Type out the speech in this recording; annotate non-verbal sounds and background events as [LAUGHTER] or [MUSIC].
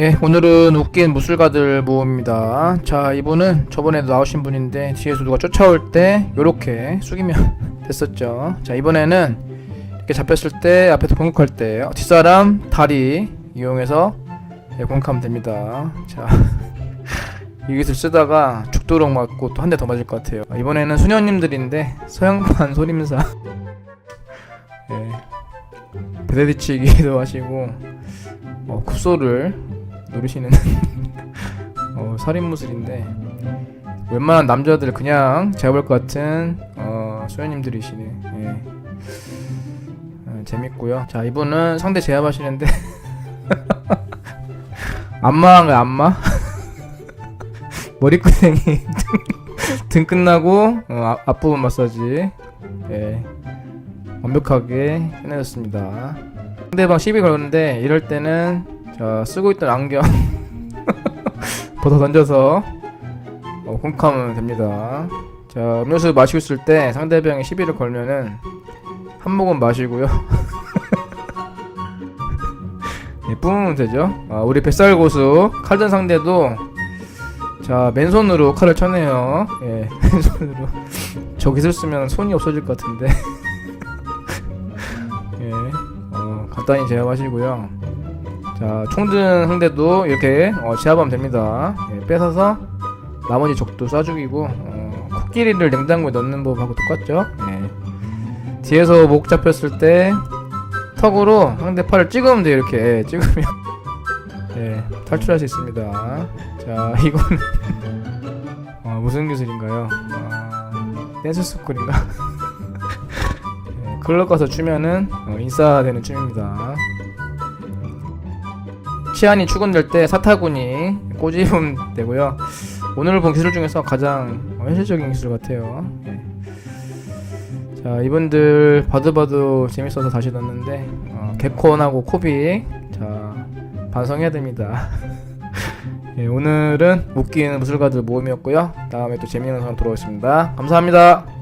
예, 오늘은 웃긴 무술가들 모음입니다. 자, 이분은 저번에도 나오신 분인데 뒤에서 누가 쫓아올 때 요렇게 숙이면 [LAUGHS] 됐었죠. 자, 이번에는 이렇게 잡혔을 때 앞에서 공격할 때 뒷사람 다리 이용해서 예, 공격하면 됩니다. 자, [LAUGHS] 이 기술 쓰다가 죽도록 맞고 또 한 대 더 맞을 것 같아요. 아, 이번에는 수녀님들인데 서양판 소림사 [LAUGHS] 예, 베데디치기도 하시고 어, kup소를 노리시는 [LAUGHS] 어, 살인무술인데 웬만한 남자들 그냥 잡을 것 같은 어, 소녀님들이시네. 예. 어, 재밌고요. 자 이분은 상대 제압하시는데 [LAUGHS] 안마한 거야 안마? [LAUGHS] 머리끄댕이 등, 등 끝나고 어, 앞- 앞부분 마사지 예. 완벽하게 해내졌습니다. 상대방 시비 걸었는데 이럴 때는 자 쓰고 있던 안경 [LAUGHS] 벗어 던져서 어, 공격하면 됩니다. 자 음료수 마시고 있을 때 상대방이 시비를 걸면은 한 모금 마시고요. [LAUGHS] 예, 뿜으면 되죠. 아, 우리 뱃살 고수 칼전 상대도 자 맨손으로 칼을 쳐내요. 예, [LAUGHS] 맨손으로 저 기술 쓰면 손이 없어질 것 같은데. 예, 어, 간단히 제압하시고요. 자, 총든 상대도 이렇게 어, 제압하면 됩니다. 예, 뺏어서 나머지 적도 쏴 죽이고 어, 코끼리를 냉장고에 넣는 법하고 똑같죠. 예. 뒤에서 목 잡혔을 때 턱으로 상대 팔을 찍으면 돼요. 이렇게 예, 찍으면 [LAUGHS] 예, 탈출할 수 있습니다. 자, 이거는 [LAUGHS] 어, 무슨 기술인가요? 어, 댄스 스쿨인가? [LAUGHS] 예, 클럽 가서 추면은 어, 인싸되는 춤입니다. 치안이 출근될 때 사타구니 꼬집으면 되고요. 오늘 본 기술 중에서 가장 어, 현실적인 기술 같아요. 예. 자 이분들 봐도 재밌어서 다시 넣었는데 어, 개콘하고 코비 자 반성해야 됩니다. [LAUGHS] 예, 오늘은 웃기는 무술가들 모임이었고요. 다음에 또 재미있는 영상 돌아오겠습니다. 감사합니다.